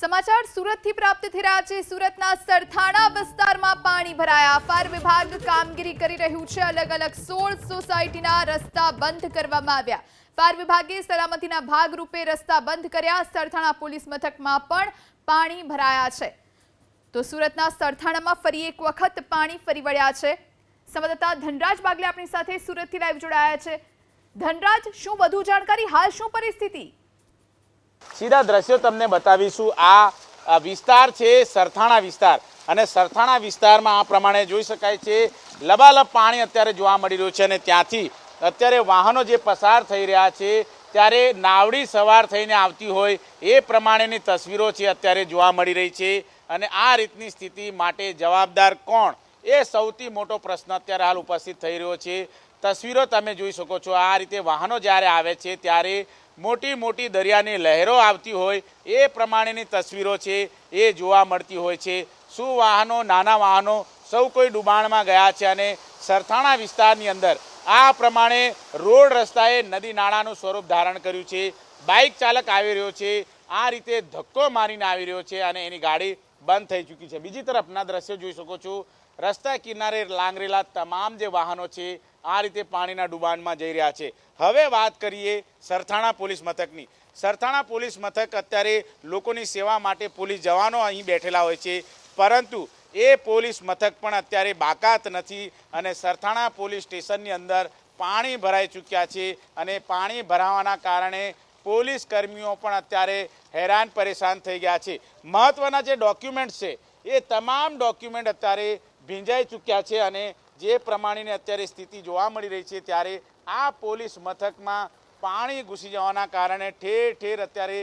સમાચાર સુરતથી પ્રાપ્ત થઈ રહ્યા છે. સુરતના સરથાણા વિસ્તારમાં પાણી ભરાયા. ફાયર વિભાગ કામગીરી કરી રહ્યું છે. અલગ અલગ સોળ સોસાયટીના રસ્તા બંધ કરવામાં આવ્યા. ફાયર વિભાગે સલામતીના ભાગરૂપે રસ્તા બંધ કર્યા. સરથાણા પોલીસ મથકમાં પણ પાણી ભરાયા છે. તો સુરતના સરથાણામાં ફરી એક વખત પાણી ફરી વળ્યા છે. સંવાદદાતા ધનરાજ બાગલે આપણી સાથે સુરતથી લાઈવ જોડાયા છે. ધનરાજ, શું વધુ જાણકારી? હાલ શું પરિસ્થિતિ? સીધા દ્રશ્યો તમને બતાવીશું. આ વિસ્તાર છે સરથાણા વિસ્તાર. અને સરથાણા વિસ્તારમાં આ પ્રમાણે જોઈ શકાય છે, લબાલબ પાણી અત્યારે જોવા મળી રહ્યું છે અને ત્યાંથી અત્યારે વાહનો જે પસાર થઈ રહ્યા છે, ત્યારે નાવડી સવાર થઈને આવતી હોય એ પ્રમાણેની તસવીરો છે અત્યારે જોવા મળી રહી છે. અને આ રીતની સ્થિતિ માટે જવાબદાર કોણ? એ સૌથી મોટો પ્રશ્ન અત્યારે હાલ ઉપસ્થિત થઈ રહ્યો છે. તસવીરો તમે જોઈ શકો છો. આ રીતે વાહનો જ્યારે આવે છે, ત્યારે મોટી મોટી દરિયાની લહેરો આવતી હોય, એ પ્રમાણેની તસવીરો છે, એ જોવા મળતી હોય છે. શું વાહનો, નાના વાહનો સૌ કોઈ ડુબાણમાં ગયા છે અને સરથાણા વિસ્તારની અંદર આ પ્રમાણે રોડ રસ્તાએ નદી નાળાનું સ્વરૂપ ધારણ કર્યું છે. બાઇક ચાલક આવી રહ્યો છે. આ રીતે ધક્કો મારીને આવી રહ્યો છે અને એની ગાડી બંધ થઈ ચૂકી છે. બીજી તરફના દ્રશ્યો જોઈ શકો છો. રસ્તા કિનારે લાંગરેલા તમામ જે વાહનો છે, આ રીતે પાણીના ડુબાણમાં જઈ રહ્યા છે. હવે વાત કરીએ સરથાણા પોલીસ મથકની. સરથાણા પોલીસ મથક અત્યારે લોકોની સેવા માટે પોલીસ જવાનો અહીં બેઠેલા હોય છે. પરંતુ એ પોલીસ મથક પણ અત્યારે બાકાત નથી અને સરથાણા પોલીસ સ્ટેશનની અંદર પાણી ભરાઈ ચૂક્યા છે અને પાણી ભરાવાના કારણે પોલીસ કર્મીઓ પણ અત્યારે હેરાન પરેશાન થઈ ગયા છે. મહત્ત્વના જે ડોક્યુમેન્ટ છે, એ તમામ ડોક્યુમેન્ટ અત્યારે ભીંજાઈ ચૂક્યા છે અને જે પ્રમાણેની અત્યારે સ્થિતિ જોવા મળી રહી છે ત્યારે આ પોલીસ મથકમાં પાણી ઘૂસી જવાના કારણે ઠેર ઠેર અત્યારે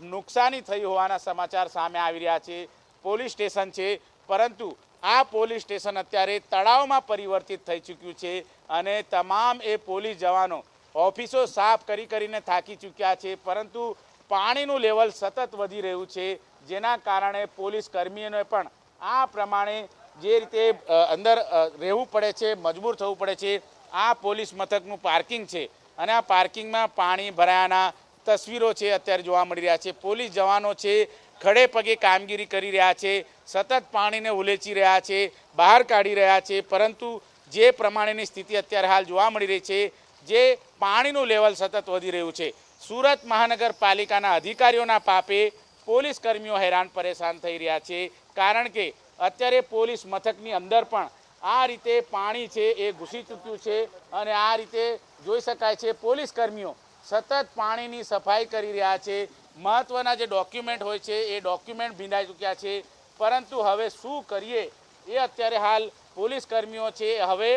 નુકસાની થઈ હોવાના સમાચાર સામે આવી રહ્યા છે. પોલીસ સ્ટેશન છે, પરંતુ આ પોલીસ સ્ટેશન અત્યારે તળાવમાં પરિવર્તિત થઈ ચૂક્યું છે અને તમામ એ પોલીસ જવાનો ઓફિસો સાફ કરી કરીને થાકી ચૂક્યા છે, પરંતુ પાણીનું લેવલ સતત વધી રહ્યું છે, જેના કારણે પોલીસ કર્મીઓને પણ આ પ્રમાણે જે રીતે અંદર રહેવું પડે છે, મજબૂર થવું પડે છે, આ પોલીસ મથકનું પાર્કિંગ છે. અને આ પાર્કિંગમાં પાણી ભરાયાના તસવીરો છે અત્યારે જોવા મળી રહ્યા છે. પોલીસ જવાનો છે, ખડે પગે કામગીરી કરી રહ્યા છે, સતત પાણીને ઉલેચી રહ્યા છે, બહાર કાઢી રહ્યા છે, પરંતુ જે પ્રમાણેની સ્થિતિ અત્યારે હાલ જોવા મળી રહી છે જે પાણીનું લેવલ સતત વધી રહ્યું છે. સુરત મહાનગરપાલિકાના અધિકારીઓના પાપે પોલીસ કર્મીઓ હેરાન પરેશાન થઈ રહ્યા છે. કારણ કે અત્યારે પોલીસ મથકની અંદર પણ આ રીતે પાણી છે એ ઘૂસી ચૂક્યું છે અને આ રીતે જોઈ શકાય છે પોલીસ કર્મીઓ સતત પાણીની સફાઈ કરી રહ્યા છે. મહત્ત્વના જે ડોક્યુમેન્ટ હોય છે એ ડોક્યુમેન્ટ ભીંડાઈ ચૂક્યા છે. પરંતુ હવે શું કરીએ એ અત્યારે હાલ પોલીસ કર્મીઓ છે. હવે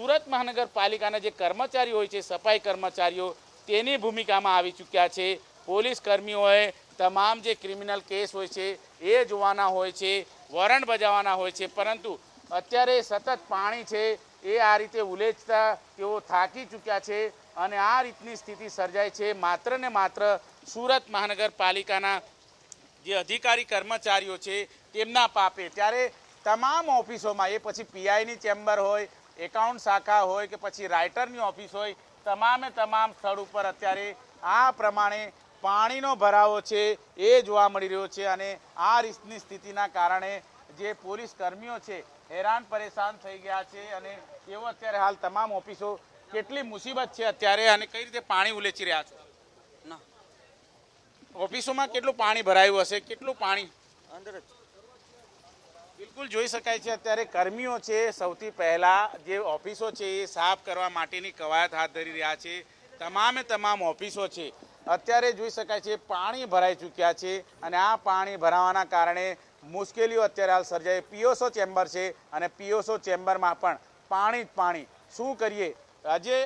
સુરત મહાનગરપાલિકાના જે કર્મચારીઓ હોય છે, સફાઈ કર્મચારીઓ, તેની ભૂમિકામાં આવી ચૂક્યા છે. પોલીસ કર્મીઓએ તમામ જે ક્રિમિનલ કેસ હોય છે, એ જોવાના હોય છે, વોરંટ બજાવવાના હોય છે. પરંતુ અત્યારે સતત પાણી છે, એ આ રીતે ઉલેચતા તેઓ થાકી ચૂક્યા છે અને આ રીતની સ્થિતિ સર્જાય છે. માત્ર ને માત્ર સુરત મહાનગરપાલિકાના જે અધિકારી કર્મચારીઓ છે, તેમના પાપે. ત્યારે તમામ ઓફિસોમાં, એ પછી પીઆઈની ચેમ્બર હોય એકાઉન્ટ શાખા હોય કે પછી રાઇટરની ઓફિસ હોય તમામે તમામ સ્થળ ઉપર અત્યારે આ પ્રમાણે પાણીનો ભરાવો છે એ જોવા મળી રહ્યો છે અને આ રીતની સ્થિતિના કારણે જે પોલીસ કર્મીઓ છે હેરાન પરેશાન થઈ ગયા છે અને તેઓ અત્યારે હાલ તમામ ઓફિસો કેટલી મુસીબત છે અત્યારે અને કઈ રીતે પાણી ઉલેચી રહ્યા છો? ઓફિસોમાં કેટલું પાણી ભરાયું હશે? કેટલું પાણી? અંદર જ. બિલકુલ જોઈ શકાય છે. અત્યારે કર્મીઓ છે, સૌથી પહેલાં જે ઓફિસો છે એ સાફ કરવા માટેની કવાયત હાથ ધરી રહ્યા છે. તમામે તમામ ઓફિસો છે. અત્યારે જોઈ શકાય છે, પાણી ભરાઈ ચૂક્યા છે અને આ પાણી ભરાવાના કારણે મુશ્કેલીઓ અત્યારે હાલ સર્જાય પીઓસો ચેમ્બર છે અને પીઓસો ચેમ્બરમાં પણ પાણી જ પાણી. શું કરીએ? આજે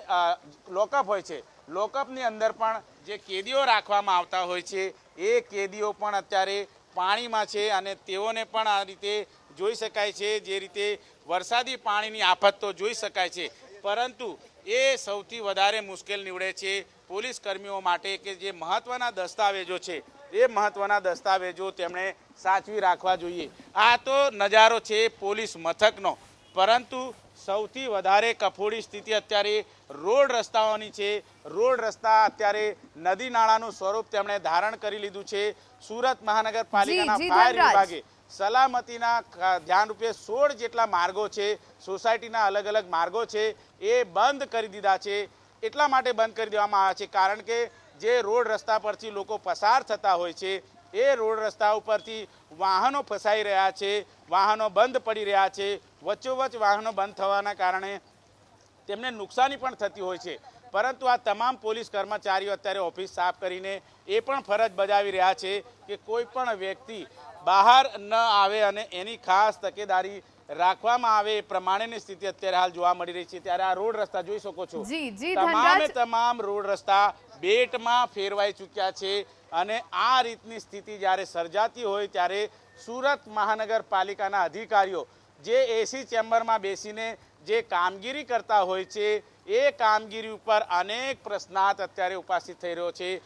લોકઅપ હોય છે. લોકઅપની અંદર પણ જે કેદીઓ રાખવામાં આવતા હોય છે, એ કેદીઓ પણ અત્યારે પાણીમાં છે અને તેઓને પણ આ રીતે જોઈ શકાય છે જે રીતે વરસાદી પાણીની આફત તો જોઈ શકાય છે પરંતુ એ સૌથી વધારે મુશ્કેલ નીવડે છે પોલીસ કર્મીઓ માટે કે જે મહત્ત્વના દસ્તાવેજો છે. એ મહત્ત્વના દસ્તાવેજો તેમણે સાચવી રાખવા જોઈએ. આ તો નજારો છે પોલીસ મથકનો પરંતુ સૌથી વધારે કફોડી સ્થિતિ અત્યારે રોડ રસ્તાઓની છે. રોડ રસ્તા અત્યારે નદી નાળાનું સ્વરૂપ તેમણે ધારણ કરી લીધું છે. સુરત મહાનગરપાલિકાના ફાયર વિભાગે સલામતીના ધ્યાનરૂપે સોળ જેટલા માર્ગો છે, સોસાયટીના અલગ અલગ માર્ગો છે, એ બંધ કરી દીધા છે. એટલા માટે બંધ કરી દેવામાં આવ્યા છે, કારણ કે જે રોડ રસ્તા પરથી લોકો પસાર થતા હોય છે, એ રોડ રસ્તા ઉપરથી વાહનો ફસાઈ રહ્યા છે, વાહનો બંધ પડી રહ્યા છે. વચ્ચોવચ્ચ વાહનો બંધ થવાના કારણે તેમને નુકસાની પણ થતી હોય છે. પરંતુ આ તમામ પોલીસ કર્મચારીઓ અત્યારે ઓફિસ સાફ કરીને એ પણ ફરજ બજાવી રહ્યા છે કે કોઈ પણ વ્યક્તિ બહાર ન આવે અને એની ખાસ તકેદારી રાખવામાં આવે એ પ્રમાણેની સ્થિતિ અત્યારે હાલ જોવા મળી રહી છે. ત્યારે આ રોડ રસ્તા જોઈ શકો છો. તમામે તમામ રોડ રસ્તા બેટમાં ફેરવાઈ ચૂક્યા છે અને આ રીતની સ્થિતિ જ્યારે સર્જાતી હોય ત્યારે સુરત મહાનગરપાલિકાના અધિકારીઓ જે એસી ચેમ્બરમાં બેસીને જે કામગીરી કરતા હોય છે એ કામગીરી ઉપર અનેક પ્રશ્નાર્થ અત્યારે ઉપસ્થિત થઈ રહ્યો છે.